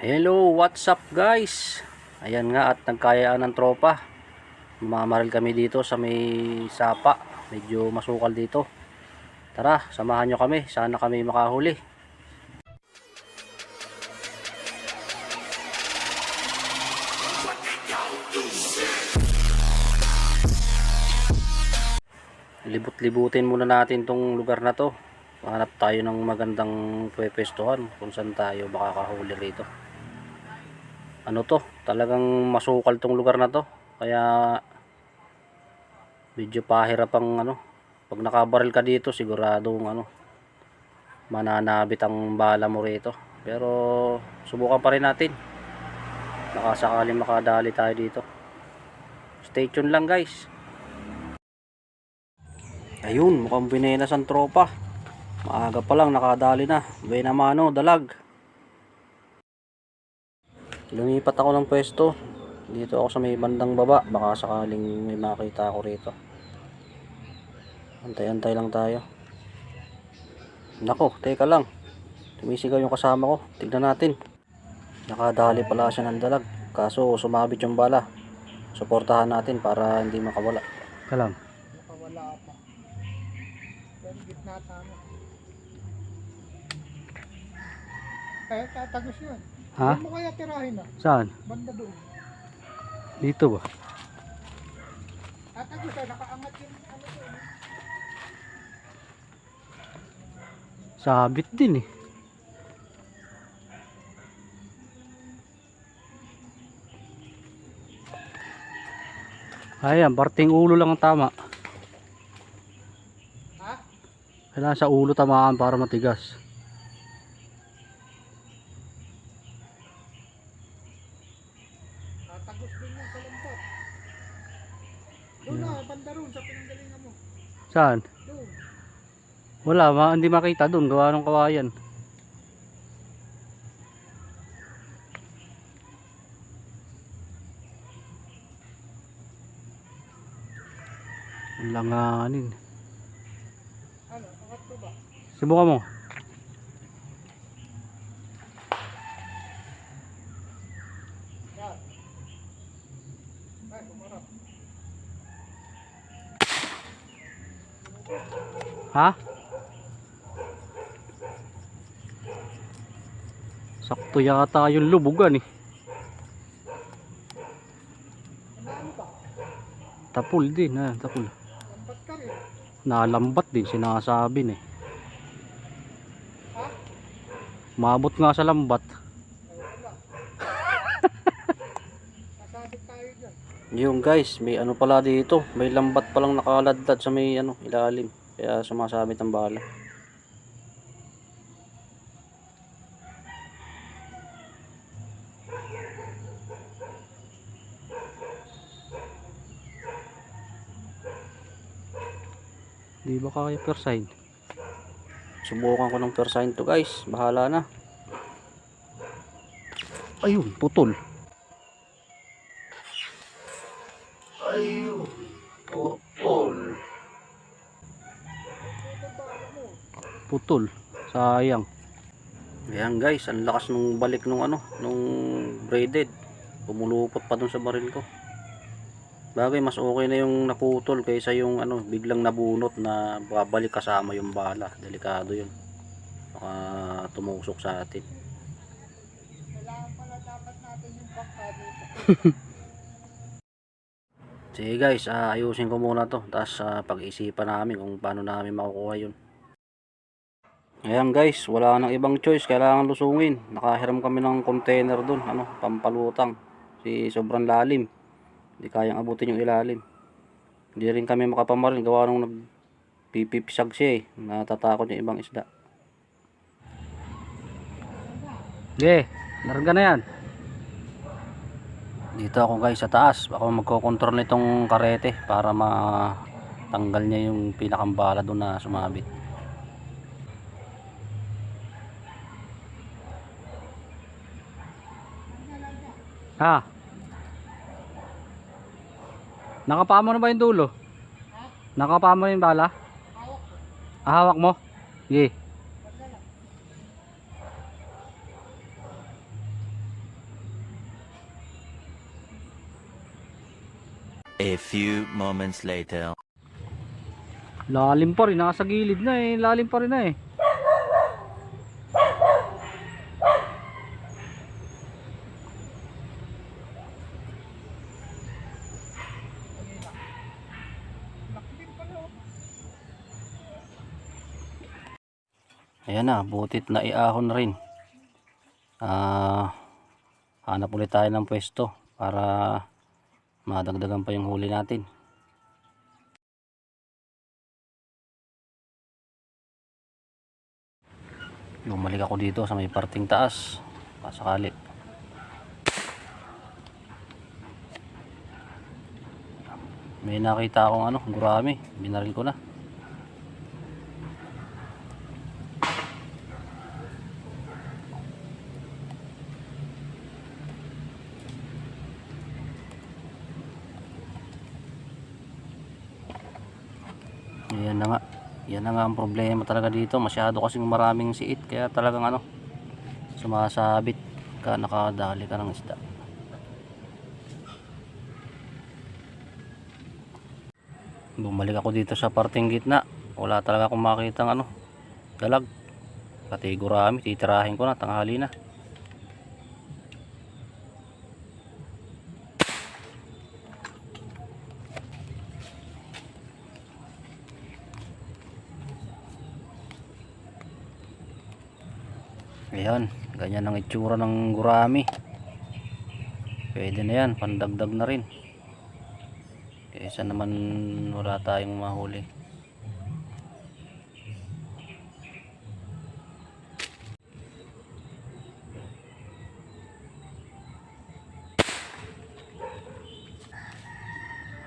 Hello, what's up guys? Ayan nga at nagkayaan ng tropa. Mamaril kami dito sa may sapa. Medyo masukal dito. Tara, samahan nyo kami. Sana kami makahuli. Libut-libutin muna natin tong lugar na to. Hanap tayo ng magandang pwepestuhan kung saan tayo makakahuli rito. Ano to? Talagang masukal tong lugar na to. Kaya medyo pahirap ang ano. Pag nakabaril ka dito siguradong ano mananabit ang bala mo rito. Pero subukan pa rin natin. Nakasakaling makadali tayo dito. Stay tuned lang guys. Ayun, mukhang binenas ang tropa. Maaga pa lang nakadali na. Buena mano, dalag. Lumipat ako ng pwesto. Dito ako sa may bandang baba. Baka sakaling may makita ako rito. Antay-antay lang tayo. Nako, teka lang. Tumisigaw yung kasama ko. Tignan natin. Nakadali pala siya ng dalag. Kaso sumabit yung bala. Suportahan natin para hindi makawala. Kalang. Nakawala pa. Pero gitna tama. Kaya tatagos yun. Ha? Huwag mo kaya tirahin na. Saan? Banda doon. Dito ba? Tatagos ah, nakaangat yung ano doon. Sabit din eh. Ayan, parting ulo lang ang tama. Ha? Kailangan sa ulo tamaan para matigas. Tatagos din yung kalambot. Doon na, banda roon sa pinanggalingan mo. Saan? Wala, ma hindi makita doon. Gawa ng kawayan. Ang Langanin. Ano, ba? Subukan mo. Ha? Sakto yata yung lubugan eh. Tapul din, ah, tapul. Nalambat din, sinasabi na eh. Ha? Maabot nga sa lambat. Yung guys, may ano pala dito. May lambat palang nakaladlad sa may ano, ilalim. Kaya sumasabit ang bala. Di ba kaya per sign? Subukan ko ng per sign to guys. Bahala na. Ayun, putol. putol sayang. Ayan guys. Ang lakas nung balik nung ano nung braided. Pumulupot pa dun sa baril ko. Bagay mas okay na yung naputol kaysa yung ano biglang nabunot na babalik kasama yung bala. Delikado yun. Baka tumusok sa atin. Kailangan pala dapat natin yung bangka dito. sige guys. Ah, ayusin ko muna to. Tapos ah, pag-isipan namin kung paano namin makukuha yun Ayan guys, wala nang ibang choice, kailangan lusungin. Nakahiram kami ng container dun, ano, pampalutang. Si sobrang lalim. Hindi kayang abutin yung ilalim. Hindi rin kami makapamaril, gawa nung nagpipipisag siya eh. Natatakot yung ibang isda. Sige, narga na yan. Dito ako guys sa taas. Ako magkocontrol nitong karete para matanggal niya yung pinakambala doon na sumabit. Ha? Nakapaa na ba yung dulo? Ha? Nakapaa yung bala? Hawak. Ah, hawak mo? Sige. A few moments later. Lalim pa rin, nasa gilid na eh. Lalim pa rin na eh. Ayan na, butit na iahon rin. Ah, hanap ulit tayo ng pwesto para madagdagan pa yung huli natin. Bumalik ako dito sa may parting taas. Pasakali. May nakita akong ano, gurami. Binaril ko na. Yan na nga. Yan na nga ang problema talaga dito. Masyado kasing maraming siit. Kaya talagang ano, sumasabit ka, nakadali ka ng isda. Bumalik ako dito sa parting gitna. Wala talaga akong makita ano, galag. Pati gurami, titirahin ko na, tanghali na. Ayan, ganyan ang itsura ng gurami. Pwede na yan, pandagdag na rin. Kaysa naman wala tayong mahuli.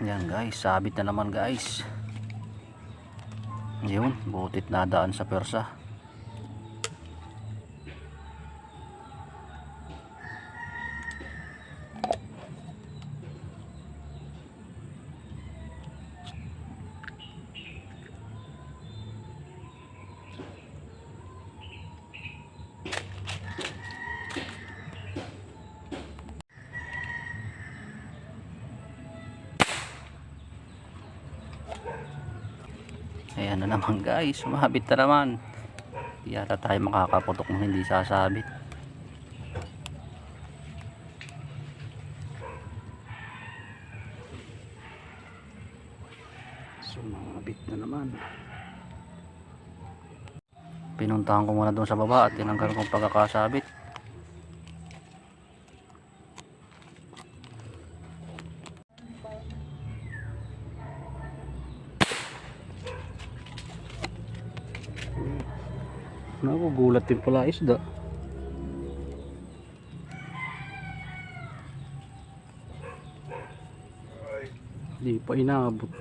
Yan guys, sabit na naman guys. Yun, butit na daan sa persa. Ayan na naman guys, sumabit na naman. Di yata tayo makakaputok ng hindi sasabit. Sumabit na naman. Pinuntahan ko muna doon sa baba at tinanggal kong pagkakasabit. Gulat din pala isda. Hindi pa inabot.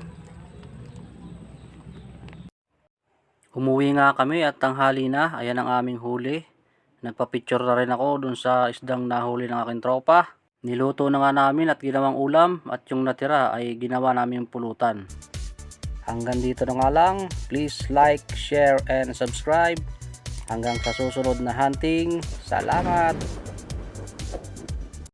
Umuwi nga kami at tanghali na. Ayan ang aming huli. Nagpa-picture na rin ako dun sa isdang nahuli ng aking tropa. Niluto na nga namin at ginawang ulam at yung natira ay ginawa namin pulutan. Hanggang dito na nga lang. Please like, share, and subscribe. Hanggang sa susunod na hunting. Salamat!